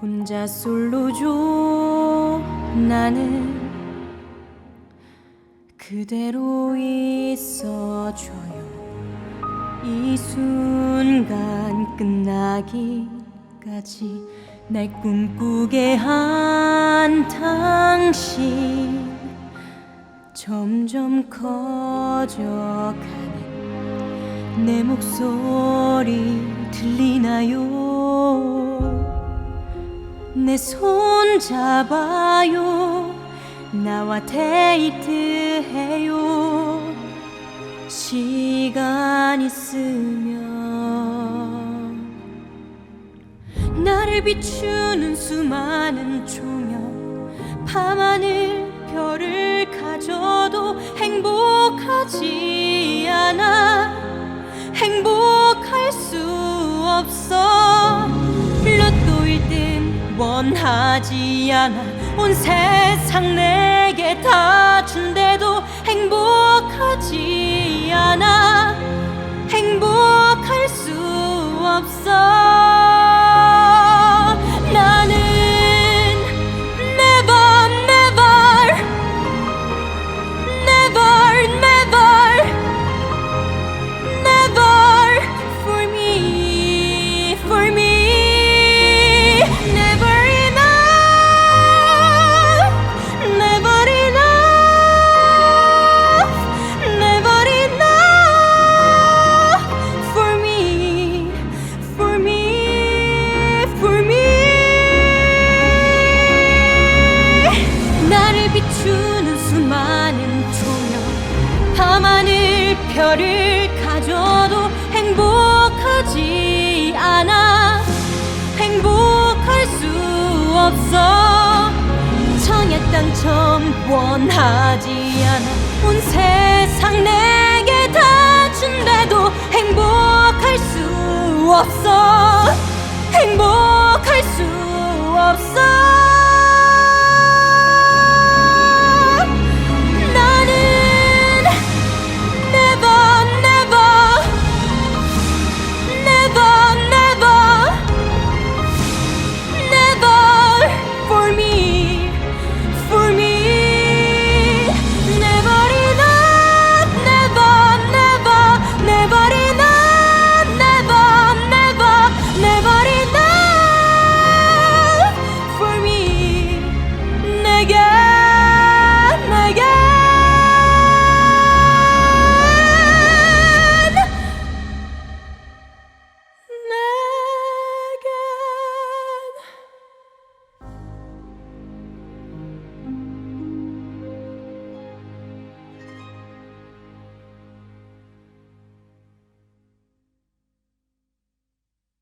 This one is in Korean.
혼자 솔로죠 나는 그대로 있어줘요. 이 순간 끝나기까지 날 꿈꾸게 한 당신. 점점 커져가는 내 목소리 들리나요 내 손 잡아요. 나와 데이트 해요. 시간 있으면 나를 비추는 수많은 조명. 밤하늘 별을 가져도 행복하지 않아. 행복할 수 없어 1등 원하지 않아 온 세상 내게 다 준 별을 가져도 행복하지 않아. 행복할 수 없어. 청했던 원하지 않아. 온 세상 내